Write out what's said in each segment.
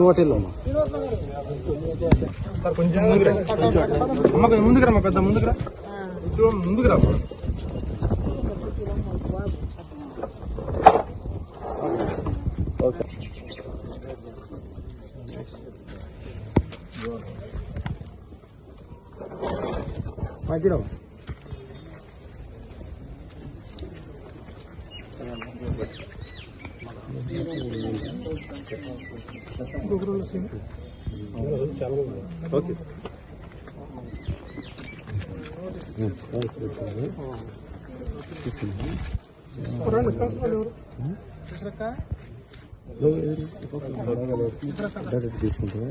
నువ్వు అటు వెళ్ళు అమ్మా. సార్ కొంచెం ముందుకు రా అమ్మ కొంచెం ముందుకు రా పెద్ద ముందుకు రా ఇటు ముందుకు రా ఓకే మధ్యలో ఓకే తీసుకుంటావా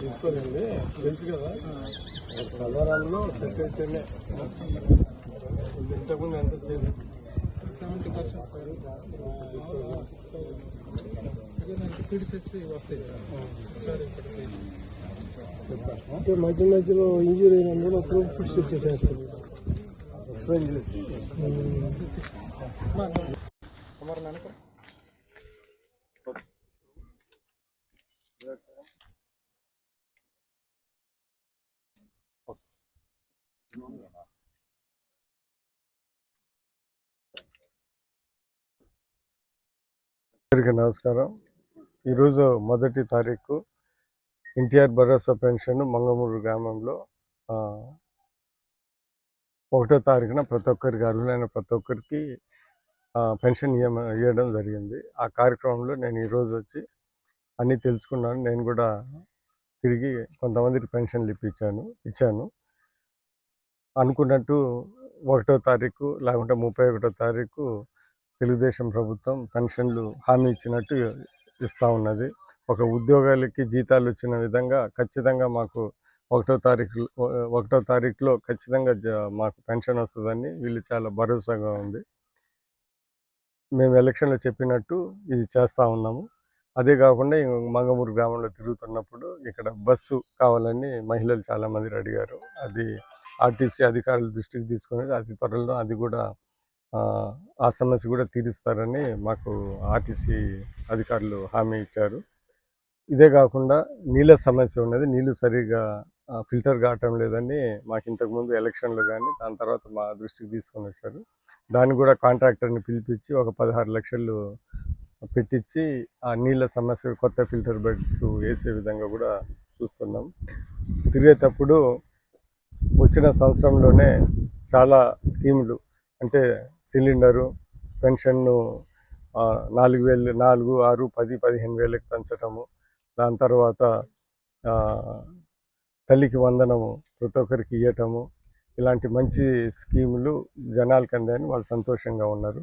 తీసుకోలేండి తెలుసు కదా? సదారాల్లో సెట్ అయితేనే. ఇంతకుముందు ఎంత చేయలేదు సెవెంటీ పర్సెంట్ పీడిసెస్ వస్తాయి సార్ సార్ ఇప్పటికి అంటే మధ్య మధ్యలో ఇంజూరీ అయినందుకు అప్పుడు ఫుడ్స్ వచ్చేసేస్తుంది ఎక్స్ప్లెయిన్ చేసి. అందరికీ నమస్కారం. ఈరోజు మొదటి తారీఖు ఎన్టీఆర్ భరోసా పెన్షన్ మంగమూరు గ్రామంలో ఒకటో తారీఖున ప్రతి ఒక్కరికి అర్హులైన ప్రతి ఒక్కరికి పెన్షన్ ఇవ్వడం జరిగింది. ఆ కార్యక్రమంలో నేను ఈరోజు వచ్చి అన్నీ తెలుసుకున్నాను. నేను కూడా తిరిగి కొంతమందికి పెన్షన్లు ఇప్పించాను ఇచ్చాను. అనుకున్నట్టు ఒకటో తారీఖు లేకుంటే ముప్పై ఒకటో తారీఖు తెలుగుదేశం ప్రభుత్వం పెన్షన్లు హామీ ఇచ్చినట్టు ఇస్తూ ఉన్నది. ఒక ఉద్యోగాలకి జీతాలు వచ్చిన విధంగా ఖచ్చితంగా మాకు ఒకటో తారీఖు ఒకటో తారీఖులో ఖచ్చితంగా జ- మాకు పెన్షన్ వస్తుందని వీళ్ళు చాలా భరోసాగా ఉంది. మేము ఎలక్షన్లో చెప్పినట్టు ఇది చేస్తూ ఉన్నాము. అదే కాకుండా మంగమూరు గ్రామంలో తిరుగుతున్నప్పుడు ఇక్కడ బస్సు కావాలని మహిళలు చాలామంది అడిగారు. అది ఆర్టీసీ అధికారుల దృష్టికి తీసుకుని అతి త్వరలో అది కూడా ఆ, సమస్య కూడా తీరుస్తారని మాకు ఆర్టీసీ అధికారులు హామీ ఇచ్చారు. ఇదే కాకుండా నీళ్ళ సమస్య ఉన్నది. నీళ్ళు సరిగా ఫిల్టర్ కావటం లేదని మాకు ఇంతకుముందు ఎలక్షన్లు కానీ దాని తర్వాత మా దృష్టికి తీసుకొని వచ్చారు. దాన్ని కూడా కాంట్రాక్టర్ని పిలిపించి ఒక పదహారు లక్షలు పెట్టించి ఆ నీళ్ళ సమస్య కొత్త ఫిల్టర్ బెడ్స్ వేసే విధంగా కూడా చూస్తున్నాం. తిరిగేటప్పుడు వచ్చిన సంవత్సరంలోనే చాలా స్కీములు అంటే సిలిండరు పెన్షన్ను నాలుగు వేలు నాలుగు ఆరు పది పదిహేను వేలకు పెంచటము దాని తర్వాత తల్లికి వందనము ప్రతి ఒక్కరికి ఇవ్వటము ఇలాంటి మంచి స్కీములు జనాలకు అందాయని వాళ్ళు సంతోషంగా ఉన్నారు.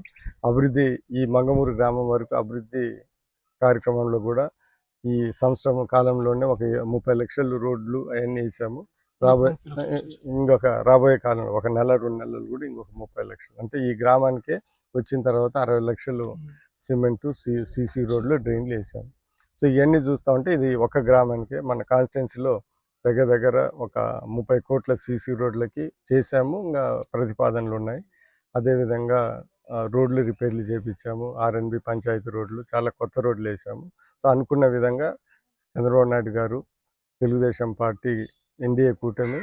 అభివృద్ధి ఈ మంగమూరు గ్రామం వరకు అభివృద్ధి కార్యక్రమంలో కూడా ఈ సంవత్సరం కాలంలోనే ఒక ముప్పై లక్షలు రోడ్లు అవన్నీ వేసాము. రాబోయే ఇంకొక రాబోయే కాలంలో ఒక నెల రెండు నెలలు కూడా ఇంకొక ముప్పై లక్షలు. అంటే ఈ గ్రామానికే వచ్చిన తర్వాత అరవై లక్షలు సిమెంటు సీసీ రోడ్లు డ్రైన్లు వేసాము సో ఇవన్నీ చూస్తూ ఉంటే ఇది ఒక గ్రామానికే మన కాన్స్టిట్యున్సీలో దగ్గర దగ్గర ఒక ముప్పై కోట్ల సీసీ రోడ్లకి చేశాము. ఇంకా ప్రతిపాదనలు ఉన్నాయి. అదేవిధంగా రోడ్లు రిపేర్లు చేపించాము. ఆర్ఎన్బి పంచాయతీ రోడ్లు చాలా కొత్త రోడ్లు వేసాము. సో అనుకున్న విధంగా చంద్రబాబు నాయుడు గారు తెలుగుదేశం పార్టీ ఎన్డీఏ కూటమి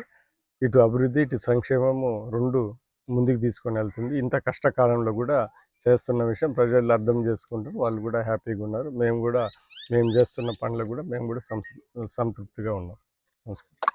ఇటు అభివృద్ధి ఇటు సంక్షేమము రెండు ముందుకు తీసుకొని వెళ్తుంది. ఇంత కష్టకాలంలో కూడా చేస్తున్న విషయం ప్రజలు అర్థం చేసుకుంటారు. వాళ్ళు కూడా హ్యాపీగా ఉన్నారు. మేము కూడా మేము చేస్తున్న పనులు కూడా మేము కూడా సంతృప్తిగా ఉన్నాం. నమస్కారం.